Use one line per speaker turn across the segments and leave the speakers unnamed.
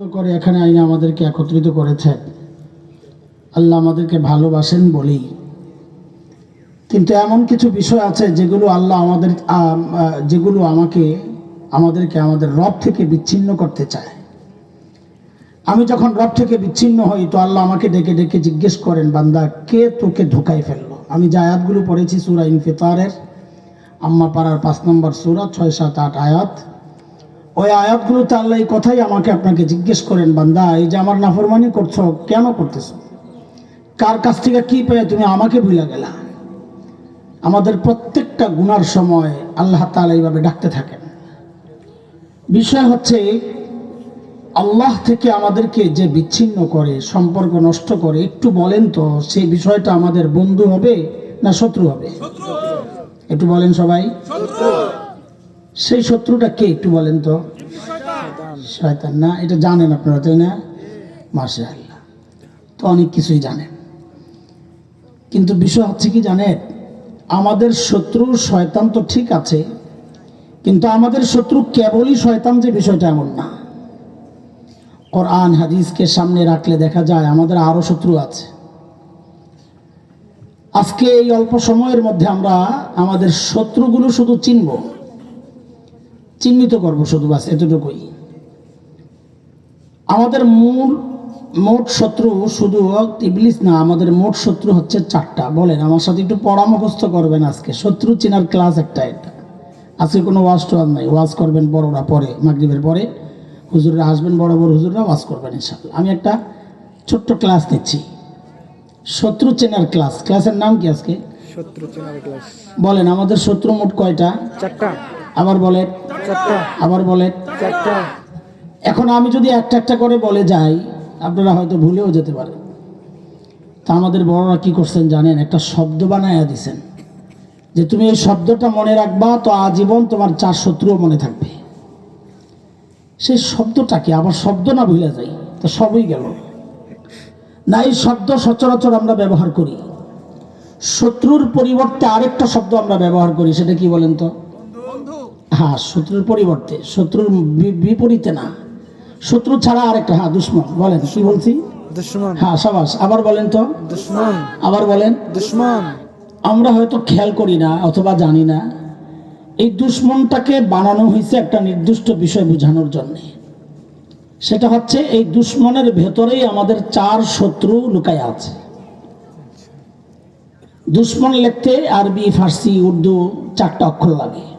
করে এখানে আইনে আমাদেরকে একত্রিত করেছেন আল্লাহ আমাদেরকে ভালোবাসেন বলেই। কিন্তু এমন কিছু বিষয় আছে যেগুলো আল্লাহ আমাদের যেগুলো আমাকে, আমাদেরকে আমাদের রব থেকে বিচ্ছিন্ন করতে চায়। আমি যখন রব থেকে বিচ্ছিন্ন হই তো আল্লাহ আমাকে ডেকে ডেকে জিজ্ঞেস করেন, বান্দা, কে তোকে ধোকাই ফেলল? আমি যে আয়াতগুলো পড়েছি সুরা ইনফিতারের, আম্মা পাড়ার পাঁচ নম্বর সুরা, ছয়, সাত, আট আয়াত ওই আয়াতগুলোতে আল্লাহ এই কথাই আমাকে আপনাকে জিজ্ঞেস করেন বান্দা এই যে আমার নাফরমানি করছ কেন করতেছো? কার কাছ থেকে কি পেয়ে তুমি আমাকে ভুলে গেলা? আমাদের প্রত্যেকটা গুনার সময় আল্লাহ তাআলা এইভাবে ডাকতে থাকেন। বিষয় হচ্ছে আল্লাহ থেকে আমাদেরকে যে বিচ্ছিন্ন করে সম্পর্ক নষ্ট করে একটু বলেন তো সেই বিষয়টা আমাদের বন্ধু হবে না শত্রু হবে? একটু বলেন সবাই। সেই শত্রুটা কে একটু বলেন তো? শয়তান। না এটা জানেন আপনারা তাই না? মাসে আল্লাহ তো অনেক কিছুই জানেন। কিন্তু বিষয় হচ্ছে কি জানেন আমাদের শত্রু শয়তান তো ঠিক আছে কিন্তু আমাদের শত্রু কেবলই শয়তান যে বিষয়টা এমন না। কোরআন হাদিসকে সামনে রাখলে দেখা যায় আমাদের আরও শত্রু আছে। আজকে এই অল্প সময়ের মধ্যে আমরা আমাদের শত্রুগুলো শুধু চিনব। চিহ্নিত করব শুধু বাস এতটুকুই। আমাদের মূল মোট শত্রু শুধু ইবলিস না আমাদের মোট শত্রু হচ্ছে চারটা। বলেন আমার সাথে একটু পরামর্শ করবেন আজকে। শত্রু চিনার ক্লাস একটা এটা। আজকে কোনো ওয়াজ টোয়াজ নাই। ওয়াজ করবেন বড়রা পরে মাগরিবের পরে। হুজুররা আসবেন বড় বড় হুজুররা ওয়াজ করবেন ইনশাল্লাহ আমি একটা ছোট্ট ক্লাস নিচ্ছি শত্রু চেনার ক্লাস ক্লাসের নাম কি আজকে?
শত্রু চেনার ক্লাস
বলেন আমাদের শত্রু মোট কয়টা?
চারটা।
আবার বলেন।
চারটা।
আবার বলেন।
চারটা।
এখন আমি যদি একটা একটা করে বলে যাই আপনারা হয়তো ভুলেও যেতে পারেন। তা আমাদের বড়রা কি করছেন জানেন? একটা শব্দ বানায়া দিছেন। যে তুমি এই শব্দটা মনে রাখবা তো আজীবন তোমার চার শত্রুও মনে থাকবে। সেই শব্দটাকে আবার শব্দ না ভুলে যাই তো সবই গেল। না এই শব্দ সচরাচর আমরা ব্যবহার করি। শত্রুর পরিবর্তে আরেকটা শব্দ আমরা ব্যবহার করি সেটা কি বলেন তো? হ্যাঁ শত্রুর পরিবর্তে শত্রুর বিপরীতে না। শত্রু ছাড়া আরেকটা হ্যাঁ দুশ্মন। বলেন কি বলছি? হ্যাঁ সাবাস আবার বলেন তো।
দুশ্মন।
আবার বলেন।
দুশ্মন।
আমরা হয়তো খেয়াল করি না অথবা জানি না। এই দুশ্মনটাকে বানানো হয়েছে একটা নির্দিষ্ট বিষয় বোঝানোর জন্য। সেটা হচ্ছে এই দুশ্মনের ভেতরেই আমাদের চার শত্রু লুকায় আছে। দুশ্মন লিখতে আরবি ফার্সি উর্দু চারটা অক্ষর লাগে।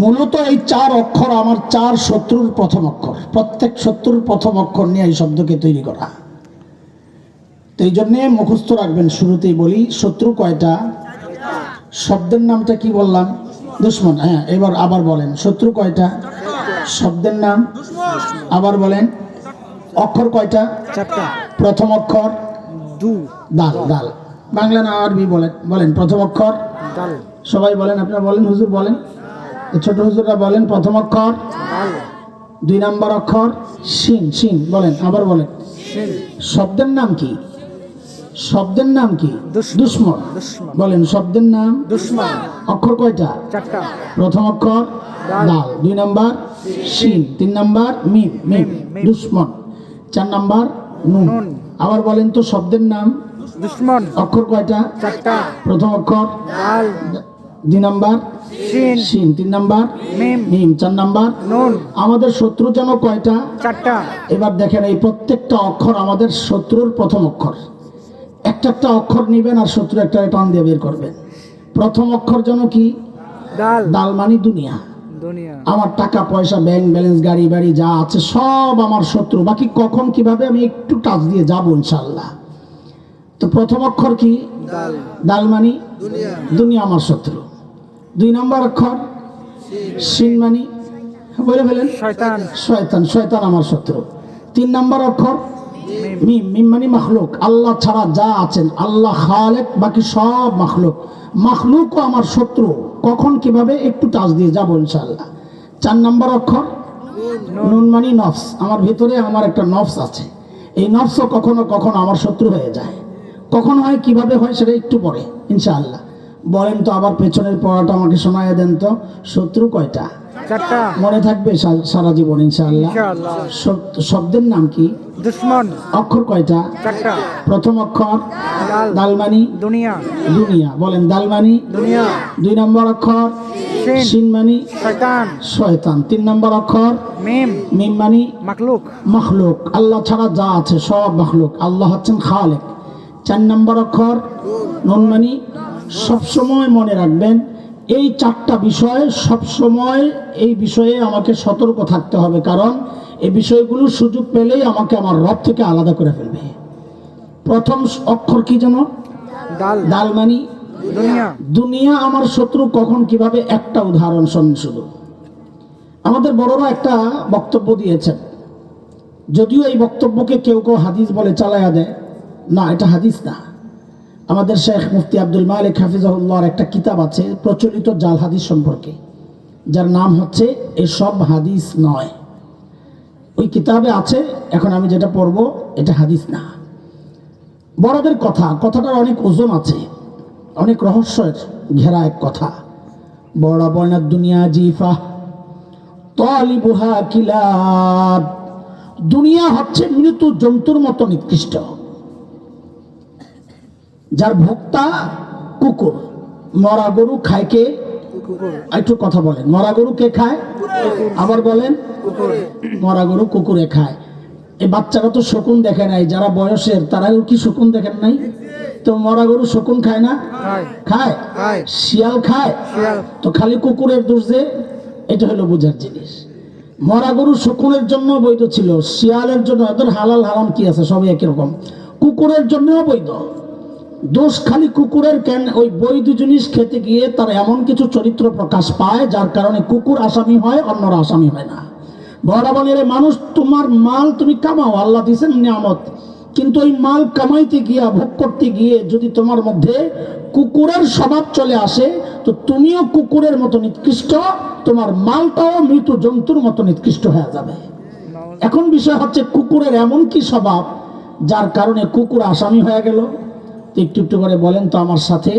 মূলত এই চার অক্ষর আমার চার শত্রুর প্রথম অক্ষর। প্রত্যেক শত্রুর প্রথম অক্ষর নিয়ে এই শব্দকে তৈরি করা। তো এই জন্যে মুখস্থ রাখবেন শুরুতেই বলি শত্রু কয়টা? শব্দের নামটা কি বললাম? দুশ্মন হ্যাঁ এবার আবার বলেন শত্রু কয়টা? শব্দের নাম? আবার বলেন অক্ষর কয়টা? প্রথম অক্ষর?
দু।
দাল দাল। বাংলা না আরবি বলেন বলেন প্রথম অক্ষর? সবাই বলেন আপনারা বলেন হুজুর বলেন। ছোট হুজুররা বলেন প্রথম অক্ষর? দুই নাম্বার অক্ষর? শিন শিন বলেন আবার বলেন। শব্দের নাম কি? শব্দের নাম কি?
দুশ্মন।
বলেন শব্দের নাম?
দুশ্মন।
অক্ষর কয়টা? প্রথম অক্ষর
দাল।
দুই নাম্বার শিন। তিন নাম্বার মিম। মিম। দুশ্মন। চার নাম্বার নুন। আবার বলেন তো শব্দের নাম?
দুশ্মন।
অক্ষর কয়টা? প্রথম অক্ষর?
দাল
দুই নাম্বার?
শিন।
তিন নাম্বার?
মিম
চার নাম্বার?
নুন।
আমাদের শত্রু যেন কয়টা?
চারটা।
এবার দেখেন এই প্রত্যেকটা অক্ষর আমাদের শত্রুর প্রথম অক্ষর। একটা একটা অক্ষর নিবেন আর শত্রু একটা টান দিয়ে বের করবেন। প্রথম অক্ষর যেন কি?
দাল
দাল মানি দুনিয়া। আমার টাকা পয়সা ব্যাংক ব্যালেন্স গাড়ি বাড়ি যা আছে সব আমার শত্রু। বাকি কখন কীভাবে আমি একটু টাচ দিয়ে যাব ইনশাল্লাহ তো প্রথম অক্ষর কি?
দাল
দাল মানি?
দুনিয়া
আমার শত্রু। দুই নম্বর অক্ষর সিন মানি বলে ফেলেন?
শয়তান।
শয়তান শয়তান আমার শত্রু। তিন নম্বর অক্ষর
মিম
মিম মিম মানে মাখলুক। আল্লাহ ছাড়া যা আছেন আল্লাহ খালেক বাকি সব মাখলুক। মাখলুকও আমার শত্রু। কখন কীভাবে একটু টাচ দিয়ে যাব ইনশাল্লাহ চার নম্বর অক্ষর নুন মানি নফস। আমার ভিতরে আমার একটা নফস আছে। এই নফসও কখনো কখনো আমার শত্রু হয়ে যায়। কখন হয় কীভাবে হয় সেটা একটু পরে ইনশাআল্লাহ। বলেন তো আবার পেছনের পড়াটা আমাকে শোনায় দেন তো। শত্রু কয়টা? মনে থাকবে সারা জীবন ইনশাআল্লাহ। শব্দের নাম কি?
দুশ্মন।
অক্ষর কয়টা? প্রথম অক্ষর?
দাল
দালমানি?
দুনিয়া।
দুনিয়া। বলেন দালমানি?
দুনিয়া।
দুই নম্বর অক্ষর? সিনমানি?
শয়তান।
শয়তান। তিন নম্বর অক্ষর?
মিম।
মিমমানি?
মাকলুক
মখলুক। আল্লাহ ছাড়া যা আছে সব মখলুক। আল্লাহ হচ্ছেন খালেক। চার নম্বর অক্ষর? নুনমানি? সবসময় মনে রাখবেন এই চারটা বিষয় সবসময় এই বিষয়ে আমাকে সতর্ক থাকতে হবে কারণ এই বিষয়গুলোর সুযোগ পেলেই আমাকে আমার রব থেকে আলাদা করে ফেলবে। প্রথম অক্ষর কি যেন
ডাল।
ডালমানি
দুনিয়া।
দুনিয়া আমার শত্রু কখন কীভাবে একটা উদাহরণ শোনেন শুধু। আমাদের বড়রা একটা বক্তব্য দিয়েছেন যদিও এই বক্তব্যকে কেউ কেউ হাদিস বলে চালায়া দেয়। না এটা হাদিস না। আমাদের শেখ মুফতি আব্দুল মালিক হাফিজাহুল্লাহর একটা কিতাব আছে প্রচলিত জাল হাদিস সম্পর্কে, যার নাম হচ্ছে এসব হাদিস নয়। ওই কিতাবে আছে, এখন আমি যেটা পড়ব এটা হাদিস না। বড়দের কথা, কথাটার অনেক ওজন আছে, অনেক রহস্যের ঘেরা এক কথা। বড় বর্ণার দুনিয়া জিফা, তলিবুহা কিলাব। দুনিয়া হচ্ছে মৃত জন্তুর মতো নিকৃষ্ট। যার ভোক্তা কুকুর। মরা গরু খায় কে? একটু কথা বলেন। মরা গরু কে খায়? আবার বলেন মরা গরু কুকুরে খায়। এই বাচ্চারা তো শকুন দেখে নাই যারা বয়সের তারাও কি শকুন দেখেন নাই? তো মরা গরু শকুন খায় না?
খায়।
শিয়াল খায়? তো খালি কুকুরের দোষ যে এটা হলো বোঝার জিনিস। মরা গরু শকুনের জন্য বৈধ ছিল শিয়ালের জন্য। হালাল হারাম কি আছে? সবই একই রকম। কুকুরের জন্যও বৈধ দোষ খালি কুকুরের কেন? ওই বৈধ জিনিস খেতে গিয়ে তার এমন কিছু চরিত্র প্রকাশ পায়, যার কারণে কুকুর আসামি হয়, অন্যরা আসামি হয় না। বরাবরের মানুষ, তোমার মাল তুমি কামাও, আল্লাহ দিয়েছেন নিয়ামত। কিন্তু ওই মাল কামাইতে গিয়া, ভোগ করতে গিয়ে যদি তোমার মধ্যে কুকুরের স্বভাব চলে আসে, তো তুমিও কুকুরের মতো নিকৃষ্ট, তোমার মালটাও মৃত জন্তুর মতো নিকৃষ্ট হয়ে যাবে। এখন বিষয় হচ্ছে, কুকুরের এমন কি স্বভাব, যার কারণে কুকুর আসামি হয়ে গেল? তো একটু একটু করে বলেন তো আমার সাথে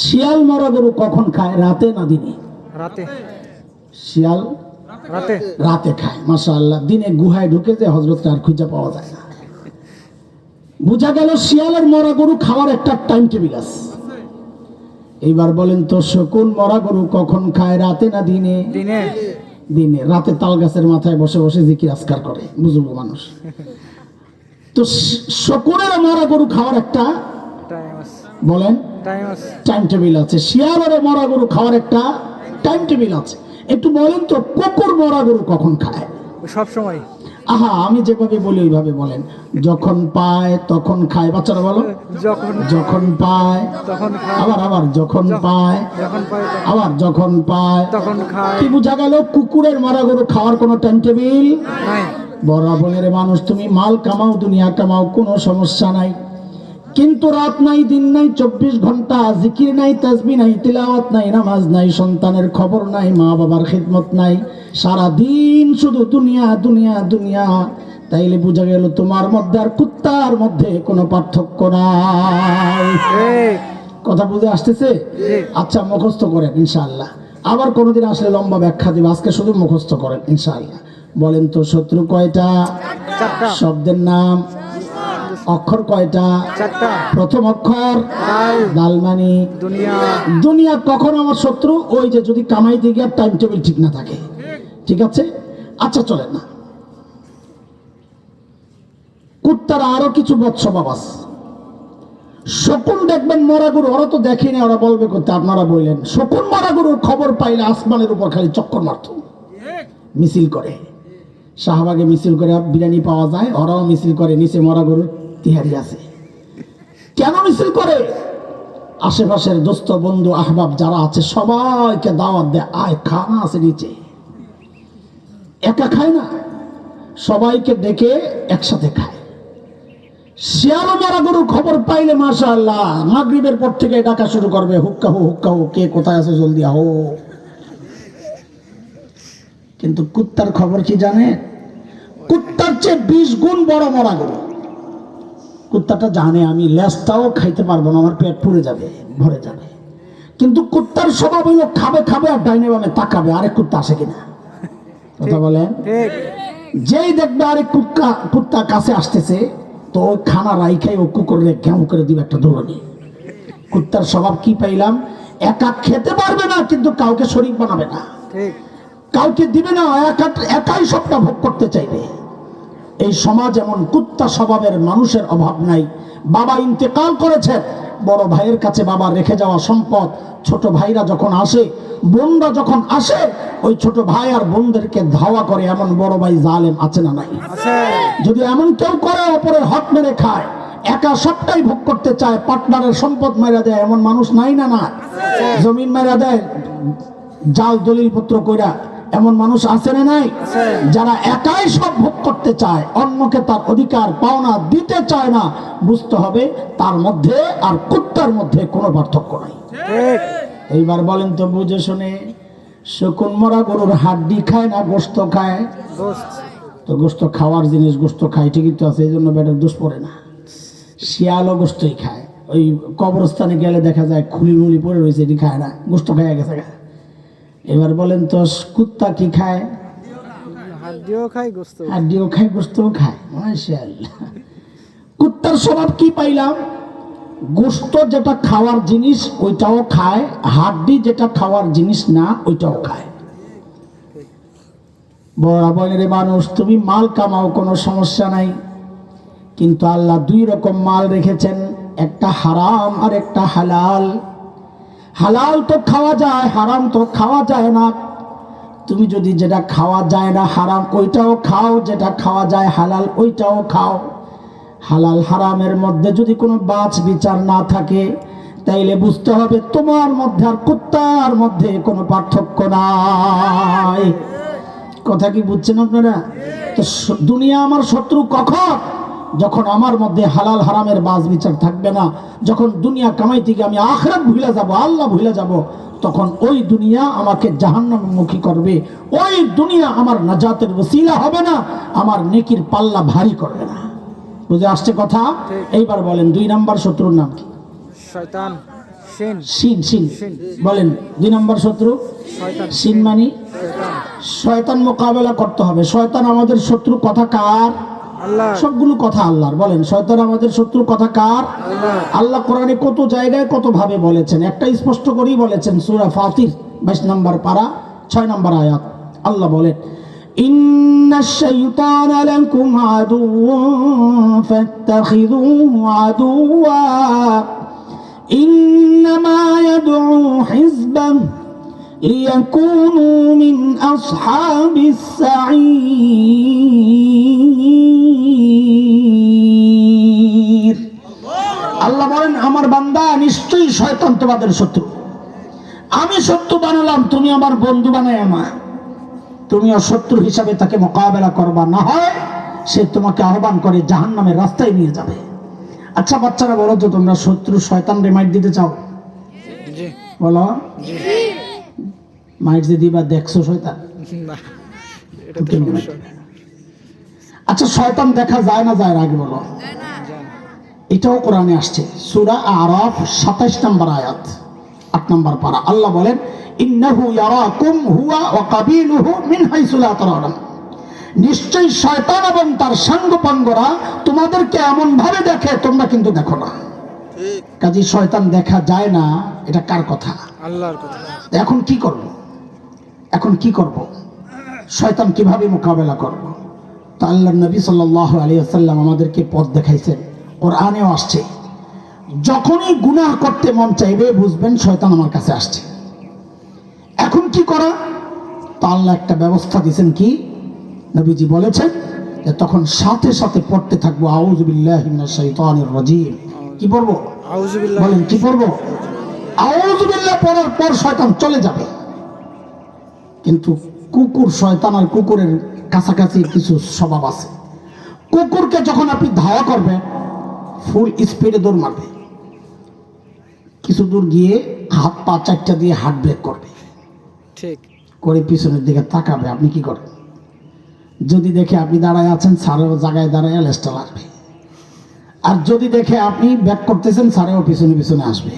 শিয়াল মরা গরু কখন খায়? রাতে না দিনে?
রাতে।
শিয়াল
রাতে।
রাতে খায় মাসা আল্লাহ দিনে গুহায় ঢুকে যে হজরতটা আর খুঁজে পাওয়া যায় না। বোঝা গেল শিয়ালের মরা গরু খাওয়ার একটা টাইম টেবিল আছে। এইবার বলেন তো শকুন মরা গরু কখন খায়? রাতে না দিনে?
দিনে।
দিনে। রাতে তাল গাছের মাথায় বসে বসে জিকির আজকার করে বুজুর্গ মানুষ। তো শকুনের মরা গরু খাওয়ার একটা বলেন।
টাইম
টেবিল আছে। শিয়ালের মরা গরু খাওয়ার একটা টাইম টেবিল আছে। একটু বলেন তো কুকুর মরা গরু কখন খায়?
সব সময়
আহা আমি যেভাবে বলি ওইভাবে বলেন। যখন পায় তখন খায়। বাচ্চারা বলো।
যখন
যখন পায়
তখন
আবার আবার যখন পায়
যখন পায়
আবার যখন পায়
তখন খায়।
কি বোঝা গেল? কুকুরের মারা গরু খাওয়ার কোনো টাইম টেবিল
নাই।
বড় বলের মানুষ তুমি মাল কামাও দুনিয়া কামাও কোনো সমস্যা নাই। কিন্তু রাত নাই দিন নাই চব্বিশ ঘণ্টা জিকির নাই তাসবি নাই তিলাওয়াত নাই নামাজ নাই সন্তানের খবর নাই মা বাবার খিদমত নাই সারা দিন শুধু দুনিয়া দুনিয়া দুনিয়া। তাইলে বোঝা গেল তোমার মধ্যে আর কুত্তার মধ্যে কোনো পার্থক্য নাই। কথা বুঝে আসতেছে? আচ্ছা মুখস্থ করেন ইনশাআল্লাহ। আবার কোনোদিন আসলে লম্বা ব্যাখ্যা দিব আজকে শুধু মুখস্থ করেন ইনশাআল্লাহ। বলেন তো শত্রু কয়টা? শব্দের নাম? অক্ষর কয়টা? প্রথম অক্ষর? দালমানি
দুনিয়া।
দুনিয়া কখন আমার শত্রু? ওই যে যদি কামাইতে গিয়ে টাইম টেবিল ঠিক না থাকে। ঠিক আছে? আচ্ছা চলে না। কুত্তার আরও কিছু বৎসবাব আছে। শকুন দেখবেন মরা গরু ওরা তো দেখেনি ওরা বলবে করতে আপনারা বললেন। শকুন মরা গরুর খবর পাইলে আসমানের উপর খালি চক্কর মারত। মিছিল করে। শাহবাগে মিছিল করে বিরিয়ানি পাওয়া যায় ওরাও মিছিল করে নিচে মরা গরুর তিহারি আছে। কেন মিছিল করে? আশেপাশের দোস্ত, বন্ধু, আহবাব যারা আছে, সবাইকে দাওয়াত দেয়, আয়, খানা আছে নিচে। একা খায় না। সবাইকে ডেকে একসাথে খায়। শিয়াল মারা গরুর খবর পাইলে মাশা আল্লাহ মাগরিবের পর থেকে ডাকা শুরু করবে, হুক্কা হো হুক্কা হো, কে কোথায় আছে জলদি আহো। কিন্তু কুত্তার খবর কি জানে? কুত্তার চেয়ে বিশ গুণ বড় মরা গরু। কুত্তাটা জানে আমি লেজটাও খাইতে পারব না আমার পেট পুড়ে যাবে ভরে যাবে। কিন্তু কুত্তার স্বভাব হইল খাবে খাবে আর ডাইনে বামে তাকাবে আরেক কুত্তা আসে কিনা? কথা বলেন? যেই দেখবে আরেক কুত্তা কুত্তা কাছে আসতেছে তো ওই খানা রাইখাই ও কুকুরে ঘেউ করে দিবে একটা দৌড়নি কুত্তার স্বভাব কি পাইলাম? একা খেতে পারবে না কিন্তু কাউকে শরীর বানাবে না। কাউকে দিবে না একা একাই সবটা ভোগ করতে চাইবে। এই সমাজ এমন কুত্তা স্বভাবের মানুষের অভাব নাই। বাবা ইন্তেকাল করেছে বড় ভাইয়ের কাছে বাবা রেখে যাওয়া সম্পদ। ছোট ভাইরা যখন আসে বোনরা যখন আসে ওই ছোট ভাই আর বোনদেরকে ধাওয়া করে এমন বড় ভাই জালেম আছে না নাই? যদি এমন কেউ করে অপরের হক মেরে খায় একা সবটাই ভোগ করতে চায় পার্টনারের সম্পদ মেরা দেয় এমন মানুষ নাই না না জমিন মেরা দেয় জাল দলিল পত্র কইরা এমন মানুষ আছে না নাই? যারা একাই সব ভোগ করতে চায় অন্যকে তার অধিকার পাওনা দিতে চায় না বুঝতে হবে তার মধ্যে আর কুত্তার মধ্যে কোনো পার্থক্য নাই। এইবার বলেন তো বুঝে শুনে শকুন মরা গরুর হাড্ডি খায় না গোস্ত খায়? তো গোস্ত খাওয়ার জিনিস গোস্ত খায় ঠিকই তো আছে এই জন্য ব্যাটার দোষ পড়ে না। শিয়ালও গোস্তই খায় ওই কবরস্থানে গেলে দেখা যায় খুলি মুলি পড়ে রয়েছে এটি খায় না গোস্ত খায় গেছে গা। এবার বলেন তো কুত্তা কি খায়?
গোস্ত
হাড্ডিও খায় গোস্তও খায়। মাশাআল্লাহ। কুত্তার স্বভাব কি পাইলাম? গোস্ত যেটা খাওয়ার জিনিস ওইটাও খায়। হাড্ডি যেটা খাওয়ার জিনিস না ওইটাও খায়। বড় বলেন রে মানুষ তুমি মাল কামাও কোনো সমস্যা নাই। কিন্তু আল্লাহ দুই রকম মাল রেখেছেন একটা হারাম আর একটা হালাল। হালাল তো খাওয়া যায়, হারাম তো খাওয়া যায় না। তুমি যদি যেটা খাওয়া যায় না হারাম, ওইটাও খাও, যেটা খাওয়া যায় হালাল, ওইটাও খাও। হালাল হারামের মধ্যে যদি কোনো বাছ বিচার না থাকে, তাইলে বুঝতে হবে তোমার মধ্যে আর কুত্তার মধ্যে কোনো পার্থক্য নাই। কথা কি বুঝছেন আপনারা? তো দুনিয়া আমার শত্রু কখন? যখন আমার মধ্যে হালাল হারামের বাজ বিচার থাকবে না যখন দুনিয়া কামাই গিয়ে আমি আখরাত ভুলে যাব আল্লাহ ভুলে যাব তখন ওই দুনিয়া আমাকে জাহান্নামুখী করবে। ওই দুনিয়া আমার নাজাতের ওসিলা হবে না আমার নেকির পাল্লা ভারী করবে না। বুঝে আসছে কথা? এইবার বলেন দুই নাম্বার শত্রুর নাম কি?
শয়তান শিন।
বলেন দুই নাম্বার শত্রু?
শয়তান।
সিন মানি?
শয়তান।
মোকাবেলা করতে হবে। শয়তান আমাদের শত্রু কথা কার? সবগুলো কথা আল্লাহর। বলেন শয়তান আমাদের শত্রু কথা কার?
আল্লাহ।
কোরআনে কত জায়গায় কত ভাবে বলেছেন? একটা স্পষ্ট করেই বলেছেন সূরা ফাতির 22 নম্বর পারা 6 নম্বর আয়াত। আল্লাহ বলেন লাকুম আদুউন ফাত্তাখিযুহু আদুওয়া। ইন্নামা ইয়াদউ হিজবাহু ليكونوا من أصحاب السعير আল্লাহ বলেন আমার বান্দা নিশ্চয়ই শয়তান তোমাদের শত্রু আমি শত্রু বানালাম তুমি আমার বন্ধু বানায় আমার তুমিও শত্রু হিসাবে তাকে মোকাবেলা করবা না হয় সে তোমাকে আহ্বান করে জাহান নামের রাস্তায় নিয়ে যাবে আচ্ছা বাচ্চারা বলো তো তোমরা শত্রু শয়তান রেমাইট দিতে চাও
জি
বলো মাইট দিবা দেখছ শয়তান। আচ্ছা শয়তান দেখা যায় না যায় আগে বলো? এটাও কোরআনে আসছে। সূরা আরাফ 27 নম্বর আয়াত 8 নম্বর পারা। আল্লাহ বলেন ইন্নাহু ইয়ারাকুম হুয়া ওয়া কাবিলুহু মিন হাইসু লা তারাউন। নিশ্চয়ই শয়তান এবং তার সাঙ্গপাঙ্গরা তোমাদেরকে এমন ভাবে দেখে তোমরা কিন্তু দেখো না। কাজী শয়তান দেখা যায় না এটা কার কথা?
আল্লাহর কথা।
এখন কি করব? এখন কি করব? শয়তান কীভাবে মোকাবেলা করব? তা আল্লাহ নবী সাল্লাহ আলী আসাল্লাম আমাদেরকে পথ দেখাইছেন কোরআনেও আসছে। যখনই গুনাহ করতে মন চাইবে বুঝবেন শয়তান আমার কাছে আসছে। এখন কি করা? তা আল্লাহ একটা ব্যবস্থা দিয়েছেন কি? নবীজি বলেছেন যে তখন সাথে সাথে পড়তে থাকব। আউজবিল্লাহ রাজিম। কি পড়ব? বলেন কি পড়ব? আউযুবিল্লাহ পড়ার পর শয়তান চলে যাবে। কিন্তু কুকুর শয়তান আর কুকুরের কাছাকাছি কিছু স্বভাব আছে। কুকুরকে যখন আপনি ধাওয়া করবেন ফুল স্পিডে দৌড় মারবে। কিছু দূর গিয়ে হাত পা চারটা দিয়ে হাত ব্রেক করবে।
ঠিক।
করে পিছনের দিকে তাকাবে আপনি কি করবেন যদি দেখে আপনি দাঁড়ায় আছেন সারেও জায়গায় দাঁড়ায় লেস্টা লাগবে। আর যদি দেখে আপনি ব্যাক করতেছেন সারেও পিছনে পিছনে আসবে।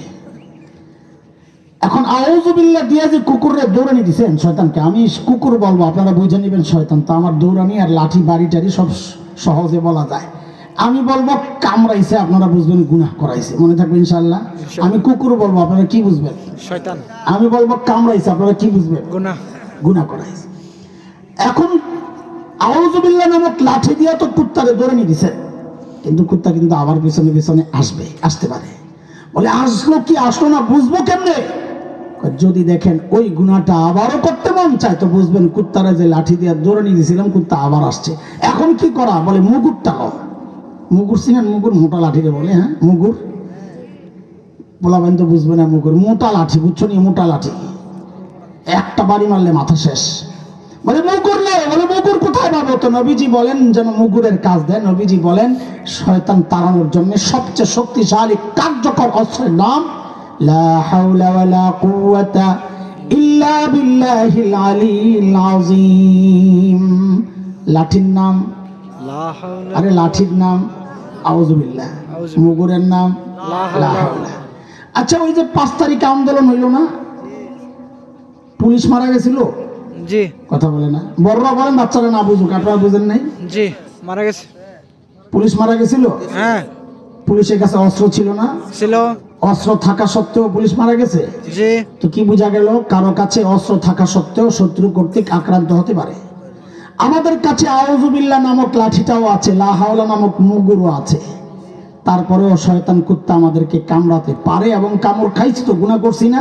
এখন আউজুবিল্লাহ দিয়ে যে কুকুরে দৌড়ানি দিছেন শয়তানকে আমি কুকুর বলব আপনারা বুঝে নেবেন শয়তান তো আমার দৌড়ানি আর লাঠি বাড়ি টাড়ি সব সহজে বলা যায়। আমি বলব কামড়াইছে আপনারা বুঝবেন গুনাহ করাইছে। মনে থাকবে ইনশাল্লাহ আমি কুকুর বলব আপনারা কি বুঝবেন?
শয়তান।
আমি বলব কামড়াইছে আপনারা কি বুঝবেন?
গুনাহ।
গুনাহ করাইছে। এখন আউজুবিল্লাহ নামক লাঠি দিয়া তো কুত্তারে ধরে নিয়ে দিছে। কিন্তু কুত্তা কিন্তু আবার পিছনে পিছনে আসবে আসতে পারে। বলে আসলো কি আসলো না বুঝব কেমনে? যদি দেখেন ওই গুণাটা আবারও করতে মন চায়, তো বুঝবেন কুত্তারা যে লাঠি দিয়ে দৌড়ে নিয়ে দিয়েছিলাম কুত্তা আবার আসছে। এখন কি করা? বলে, মুগুরটা লও মুগুর চিনেন? মুগুর মোটা লাঠিরে বলে হ্যাঁ? মুগুর। বলাবেন তো বুঝবে না মুগুর। মোটা লাঠি, বুঝছ নি? মোটা লাঠি। একটা বাড়ি মারলে মাথা শেষ। বলে, মুগুর নেই বলে, মুগুর কোথায় পাবো? তো নবীজি বলেন, যেন মুগুরের কাজ দেয় নবীজি বলেন, শয়তান তাড়ানোর জন্য সবচেয়ে শক্তিশালী কার্যকর অস্ত্রের নাম লা হাওলা ওয়ালা কুওয়াতা ইল্লা বিল্লাহিল আলিয়্যিল আযীম। লাঠির নাম? আরে লাঠির নাম? আউযুবিল্লাহ
আউযু-
মুগুরের নাম। আচ্ছা ওই যে পাঁচ তারিখে আন্দোলন হইল না? পুলিশ মারা গেছিল?
জি।
কথা বলে না। বড়রা বলেন বাচ্চারা না বুঝুক আপনারা বুঝেন নাই?
জি মারা গেছে।
পুলিশ মারা গেছিল?
হ্যাঁ।
পুলিশের কাছে অস্ত্র ছিল না?
ছিল।
অস্ত্র থাকা সত্ত্বেও পুলিশ মারা গেছে? তো কি বোঝা গেল? কারও কাছে অস্ত্র থাকা সত্ত্বেও শত্রু কর্তৃক আক্রান্ত হতে পারে। আমাদের কাছে আউজুবিল্লাহ নামক লাঠিটাও আছে লাহাওলা নামক মুগুরও আছে। তারপরেও শয়তান কুত্তা আমাদেরকে কামড়াতে পারে এবং কামড় খাইছি তো গুনাহ করছি না?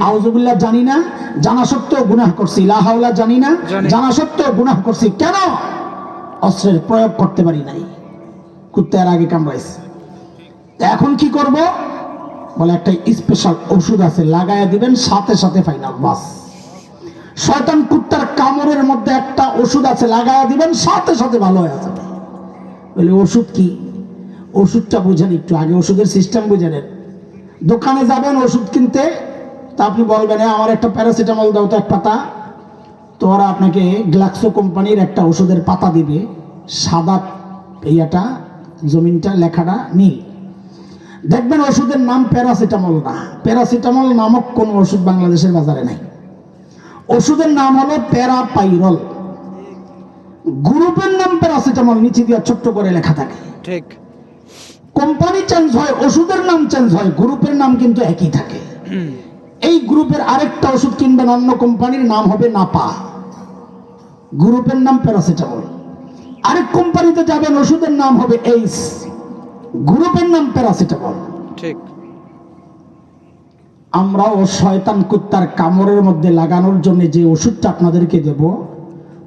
আউজুবিল্লাহ জানি না জানা সত্ত্বেও গুনাহ করছি। লাহাওলা জানি না
জানি।
জানা সত্ত্বেও গুনাহ করছি। কেন? অস্ত্রের প্রয়োগ করতে পারি নাই। কুত্তা এর আগে কামড়াইছে। এখন কি করব? বলে একটা স্পেশাল ওষুধ আছে লাগাইয়া দিবেন সাথে সাথে ফাইনাল বাস। শয়তান কুত্তার কামড়ের মধ্যে একটা ওষুধ আছে লাগাইয়া দিবেন সাথে সাথে ভালো হয়ে যাবে। বলে ওষুধ কি? ওষুধটা বুঝেন একটু আগে ওষুধের সিস্টেম বুঝে নেন। দোকানে যাবেন ওষুধ কিনতে তা আপনি বলবেন "এ, আমার একটা প্যারাসিটামল দাও তো এক পাতা। তো ওরা আপনাকে গ্লাক্সো কোম্পানির একটা ওষুধের পাতা দিবে। সাদা ইয়েটা জমিনটা লেখাটা নীল দেখবেন ওষুধের নাম প্যারাসিটামল না। প্যারাসিটামল নামক কোন ওষুধ বাংলাদেশের বাজারে নাই। ওষুধের নাম হলো প্যারাপাইরল। গ্রুপের নাম প্যারাসিটামল নিচে দিয়ে ছোট্ট করে লেখা থাকে।
ঠিক।
কোম্পানি চেঞ্জ হয় ওষুধের নাম চেঞ্জ হয় গ্রুপের নাম কিন্তু একই থাকে। এই গ্রুপের আরেকটা ওষুধ কিনবেন অন্য কোম্পানির নাম হবে নাপা। গ্রুপের নাম প্যারাসিটামল। আরেক কোম্পানিতে যাবেন ওষুধের নাম হবে এইস গ্রুপের নাম প্যারাসিটামল।
ঠিক।
আমরাও শয়তান কুত্তার কামড়ের মধ্যে লাগানোর জন্য যে ওষুধটা আপনাদেরকে দেব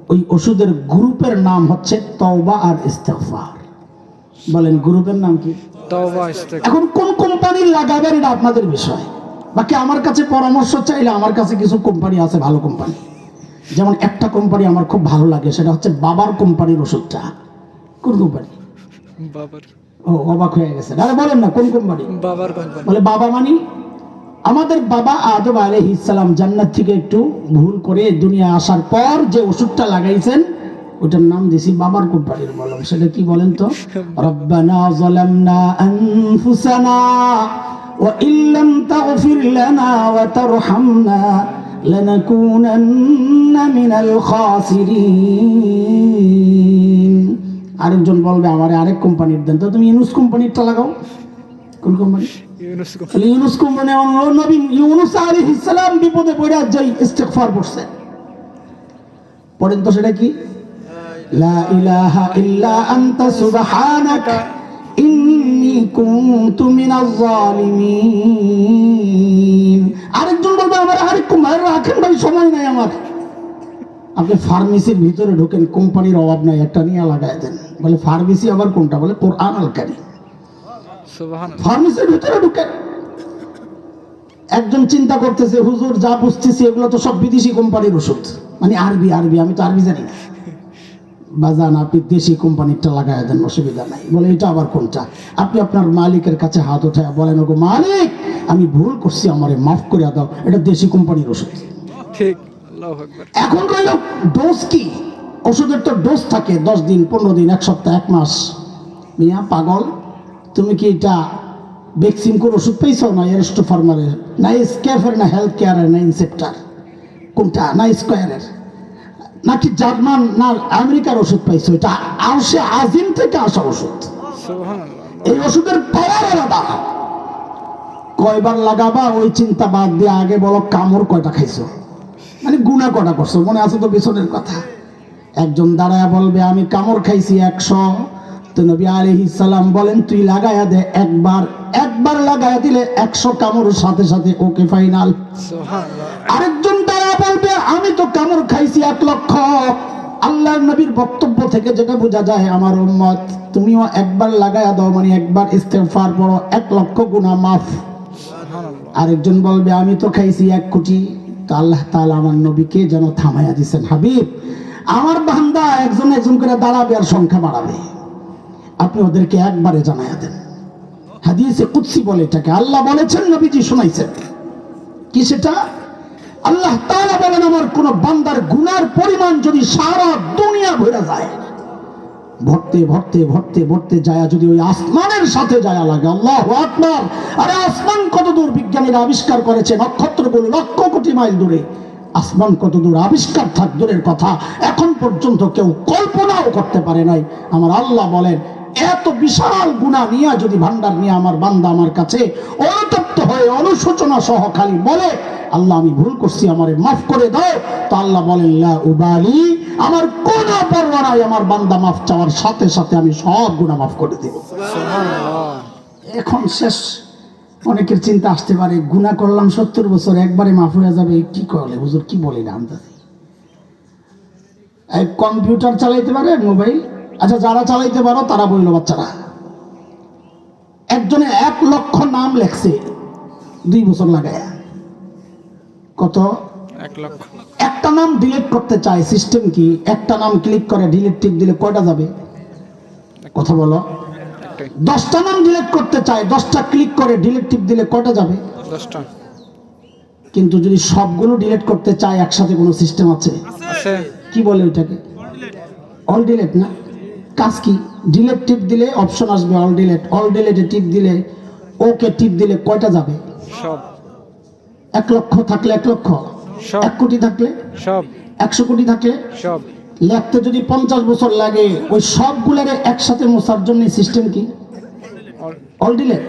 ওই ওষুধের গ্রুপের নাম হচ্ছে তওবা আর ইস্তেগফার। বলেন গ্রুপের নাম কি? এখন কোন কোম্পানি লাগাবেন এটা আপনাদের বিষয়। বাকি আমার কাছে পরামর্শ চাইলে আমার কাছে কিছু কোম্পানি আছে ভালো কোম্পানি। যেমন একটা কোম্পানি আমার খুব ভালো লাগে সেটা হচ্ছে বাবার কোম্পানির ওষুধটা। কোন কোম্পানি?
বাবার।
ও অবাক হয়ে গেছে। আরে বলেন না কোন কোম্পানি
বাবার কোম্পানি
বলে বাবা মানি? আমাদের বাবা আদম আলাইহিসসালাম জান্নাত থেকে একটু ভুল করে দুনিয়া আসার পর যে ওষুধটা লাগাইছেন ওটার নাম দিছি বাবার কোম্পানির বললাম। সেটা কি বলেন তো? রব্বানা যালামনা আনফুসানা ওয়া ইল্লাম তাগফির লানা ওয়া তারহামনা লানাকুনান্না মিনাল খাসিরিন। আরেকজন বলবে আমারে আরেক কোম্পানির দেন। তো তুমি ইউনুস কোম্পানিরটা লাগাও। কোন
company Yunus
company. Yunus company আমার নবী ইউনুস আলাইহিস সালাম বিপদে পড়ে যাই পড়েন তো সেটা কি? লা ইলাহা ইল্লা আনতা সুবহানাকা ইন্নী কুনতু মিনাজ জালিমিন। আরেকজন বলবে আমার আরেক কোম্পানি রাখেন ভাই সময় নাই আমার। আপনি ফার্মেসির ভিতরে ঢোকেন কোম্পানির অভাব নাই একটা নিয়ে লাগায় দেন। বলে ফার্মেসি আবার কোনটা? বলে কোরআন ফার্মেসির ভিতরে ঢুকে একজন চিন্তা করতেছে হুজুর যা বুঝতেছি এগুলো তো সব বিদেশি কোম্পানির ওষুধ। মানে আরবি আরবি আমি তো আরবি জানি না। বাজান আপনি দেশি কোম্পানিরটা লাগাই দেন অসুবিধা নাই। বলে এটা আবার কোনটা? আপনি আপনার মালিকের কাছে হাত উঠায় বলেন ওগো মালিক আমি ভুল করছি আমারে মাফ করে দাও এটা দেশি কোম্পানির ওষুধ।
ঠিক।
এখন রইল ডোজ কি? ওষুধের তো ডোজ থাকে দশ দিন পনেরো দিন এক সপ্তাহ এক মাস। মিয়া পাগল? তুমি কি এটা ওষুধ পেয়েছ? না এরস্টো ফার্মারের না স্ক্যাফের না হেলথ কেয়ারের না ইনসেপ্টার কোনটা? না স্কোয়ারের নাকি জার্মান না আমেরিকার ওষুধ পাইছো এটা আর সে আজিম থেকে আসা ওষুধ। এই ওষুধের পাওয়ার আলাদা। কয়বার লাগাবা ওই চিন্তা বাদ দিয়ে আগে বলো কামড় কয়টা খাইছো? মানে গুণা কটা করছ মনে আছে তো পিছনের কথা? একজন দাঁড়ায় বলবে আমি কামড় খাইছি একশো। তো নবী আলহি সালাম বলেন তুই লাগায়া দে একবার। একবার লাগায়া দিলে একশো কামড়ের সাথে সাথে ওকে ফাইনাল আরেকজন তারা বলবে আমি তো কামড় খাইছি এক লক্ষ। আল্লাহ নবীর বক্তব্য থেকে যেটা বোঝা যায় আমার উম্মত তুমিও একবার লাগায়া দাও মানে একবার ইস্তেফার পড়ো এক লক্ষ গুণা মাফ। আরেকজন বলবে আমি তো খাইছি এক কোটি। আল্লাহ তাআলা আমার নবীকে যেন থামাইয়া দিছেন। হাবিব, আমার বান্দা একজন একজন করে দাঁড়াবে আর সংখ্যা বাড়াবে। আপনি ওদেরকে একবারে জানাইয়া দেন। হাদিসে কুৎসি বলে এটাকে। আল্লাহ বলেছেন, নবীজি শোনাইছেন। কি সেটা? আল্লাহ তাআলা বলেন, আমার কোন বান্দার গুনার পরিমাণ যদি সারা দুনিয়া ভরে যায় ভরতে ভরতে ভরতে ভরতে যায় যদি ওই আসমানের সাথে যায় লাগে, আল্লাহ আকবার। আরে আসমান কত দূর বিজ্ঞানীরা আবিষ্কার করেছে নক্ষত্রগুলো লক্ষ কোটি মাইল দূরে। আসমান কত দূর আবিষ্কার থাক, দূরের কথা। এখন পর্যন্ত কেউ কল্পনাও করতে পারে নাই। আমার আল্লাহ বলেন, এত বিশাল গুণা নিয়ে যদি ভান্ডার নিয়ে আমার বান্দা আমার কাছে অনুতপ্ত হয়ে অনুশোচনা সহ খালি বলে আল্লাহ আমি ভুল করছি আমারে মাফ করে দাও। তো আল্লাহ বলেন লা উবালি আমার কোন পরোয়া নাই আমার বান্দা মাফ চাওয়ার সাথে সাথে আমি সব গুণা মাফ করে দেব।
সুবহানাল্লাহ।
এখন শেষ। অনেকের চিন্তা আসতে পারে গুণা করলাম সত্তর বছর একবারে মাফ হয়ে যাবে কি করলে? হুজুর কি বলি না আন্দাজি? এই কম্পিউটার চালাইতে পারে মোবাইল? আচ্ছা যারা চালাইতে পারো তারা বইল বাচ্চারা। একজনে এক লক্ষ নাম লেখছে দুই বছর লাগায়। কত? একটা নাম ডিলিট করতে চায় সিস্টেম কি? একটা নাম ক্লিক করে ডিলিট টিপ দিলে কয়টা যাবে? কথা বলো। দশটা নাম ডিলিট করতে চায় দশটা ক্লিক করে ডিলিট টিপ দিলে কয়টা যাবে?
দশটা।
কিন্তু যদি সবগুলো ডিলিট করতে চায় একসাথে কোনো সিস্টেম আছে?
আছে।
কি বলে ওইটাকে? অল ডিলেট না? কাজ কি? ডিলেট টিপ দিলে অপশন আসবে অল ডিলেট অল ডিলেটে টিপ দিলে ওকে টিপ দিলে কয়টা যাবে?
সব।
এক লক্ষ থাকলে এক লক্ষ
সব।
এক কোটি থাকলে?
সব।
একশো কোটি থাকলে?
সব।
লেখতে যদি পঞ্চাশ বছর লাগে ওই সবগুলোরে একসাথে মোছার জন্য সিস্টেম কি?
অল-
ডিলেট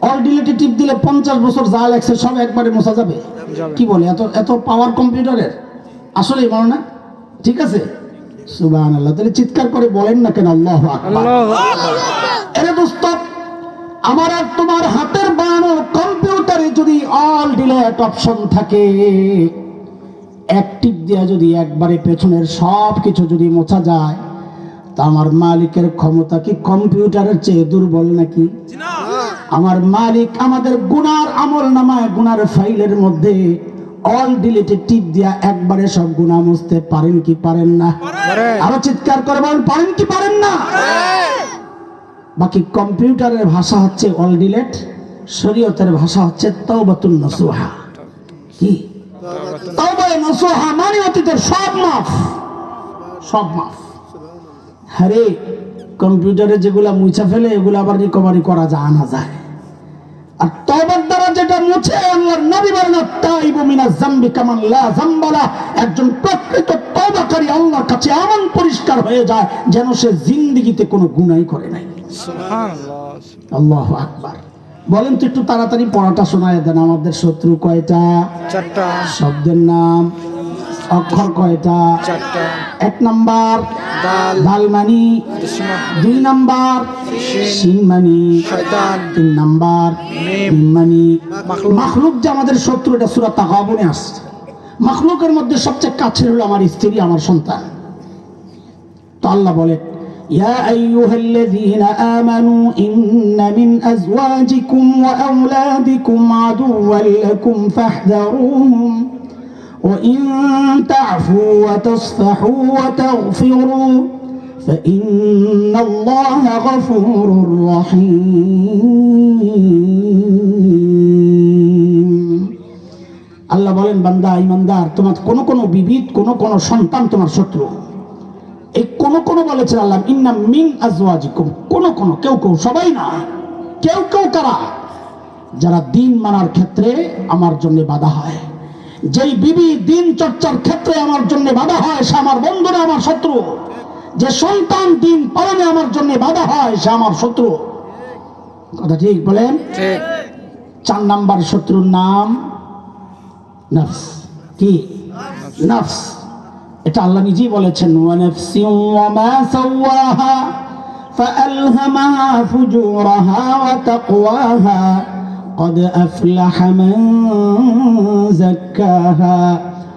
অল ডিলেটে টিপ দিলে পঞ্চাশ বছর যা সব একবারে মোছা যাবে। কি বলে? এত এত পাওয়ার কম্পিউটারের আসলে বলো না? ঠিক আছে? সুবাহ আল্লাহ তাহলে চিৎকার করে বলেন না কেন? আল্লাহ এরে দোস্ত আমার আর তোমার হাতের যদি অল ডিলেট অপশন থাকে অ্যাক্টিভ দেওয়া যদি একবারে পেছনের সব কিছু যদি মোছা যায় তা আমার মালিকের ক্ষমতা কি কম্পিউটারের চেয়ে দুর্বল নাকি? আমার মালিক আমাদের গুনার আমল নামায় গুনার ফাইলের মধ্যে অল ডিলিটে টিপ দিয়া একবারে সব গুণা মুছতে পারেন কি পারেন না? আরও চিৎকার করে বলেন পারেন কি পারেন না? বাকি কম্পিউটারের ভাষা হচ্ছে অল ডিলেট শরীয়তের ভাষা হচ্ছে তওবাতুন নসুহা। কি? তওবায়ে নসুহা মানে অতীতের সব মাফ। সব মাফ। আরে কম্পিউটারে যেগুলা মুছা ফেলে এগুলো আবার রিকভারি করা যায় না যায়। আর তওবার দ্বারা যেটা মুছে আল্লাহর নবী বলেন তাইবু মিনাজ জামবি কামান লা জামবালা একজন প্রকৃত তওবাকারী আল্লাহর কাছে এমন পরিষ্কার হয়ে যায় যেন সে জিন্দেগিতে কোনো গুনাহ করে নাই।
সুবহানাল্লাহ।
আল্লাহু আকবার। বলেন তো একটু তাড়াতাড়ি পড়াটা শোনায় দেন আমাদের শত্রু কয়টা?
চারটা।
শব্দের নাম অক্ষর কয়টা?
চারটা।
এক নাম্বার
দাল।
দাল মানি
দুশ্মন
দুই নাম্বার সিন মানি
শয়তান।
তিন নাম্বার
মিম।
মিম মানি
মাখলুক।
মাখলুক যে আমাদের শত্রু এটা সুরা তাকাবনে আসছে। মাখলুকের মধ্যে সবচেয়ে কাছের হলো আমার স্ত্রী আমার সন্তান। তো আল্লাহ বলে يا أيها الذين آمنوا إن من أزواجكم وأولادكم عدوا لكم فاحذروهم وإن تعفوا وتصفحوا وتغفروا فإن الله غفور رحيم আল্লাহ বলেন বান্দা ইমানদার তোমার কোন কোন বিবিধ কোন কোন সন্তান তোমার শত্রু এই কোন কোন বলেছেন আল্লাহ ইন্না মিন আজওয়াজিকুম। কোন কোন কেউ কেউ সবাই না। কেউ কেউ কারা? যারা দিন মানার ক্ষেত্রে আমার জন্য বাধা হয়। যেই বিবি দিন চর্চার ক্ষেত্রে আমার জন্য বাধা হয় সে আমার বন্ধুরা আমার শত্রু। যে সন্তান দিন পালনে আমার জন্য বাধা হয় সে আমার শত্রু। কথা ঠিক বলেন? চার নাম্বার শত্রুর নাম নফস। কি? নফস। এটা আল্লাহ নিজেই বলেছেন ওয়ানাফসি ওয়ামা সাওয়াহা فألهمها فجورها وتقواها قد أفلح من زكاها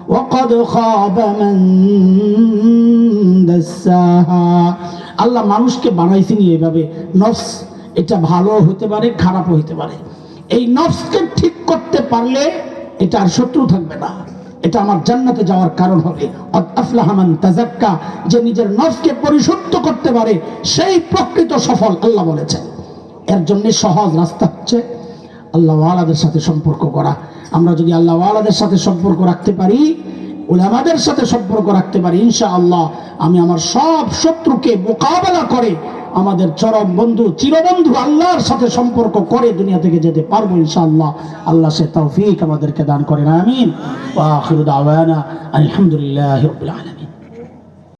وقد خاب من دساها আল্লাহ মানুষকে বানাইছেনি এইভাবে নফস এটা ভালো হতে পারে খারাপও হতে পারে এই নফসকে ঠিক করতে পারলে এটা আর শত্রু থাকবে না এটা আমার জান্নাতে যাওয়ার কারণ হবে। যে নিজের নফসকে পরিশুদ্ধ করতে পারে, সেই প্রকৃত সফল, আল্লাহ বলেছেন। এর জন্য সহজ রাস্তা হচ্ছে আল্লাহ ওয়ালাদের সাথে সম্পর্ক করা। আমরা যদি আল্লাহ ওয়ালাদের সাথে সম্পর্ক রাখতে পারি ওলামাদের সাথে সম্পর্ক রাখতে পারি ইনশা আল্লাহ আমি আমার সব শত্রুকে মোকাবেলা করে আমাদের চরম বন্ধু, চিরবন্ধু আল্লাহর সাথে সম্পর্ক করে দুনিয়া থেকে যেতে পারব ইনশাআল্লাহ। আল্লাহ সে তৌফিক আমাদেরকে দান করেন, আমিন। আলহামদুলিল্লাহি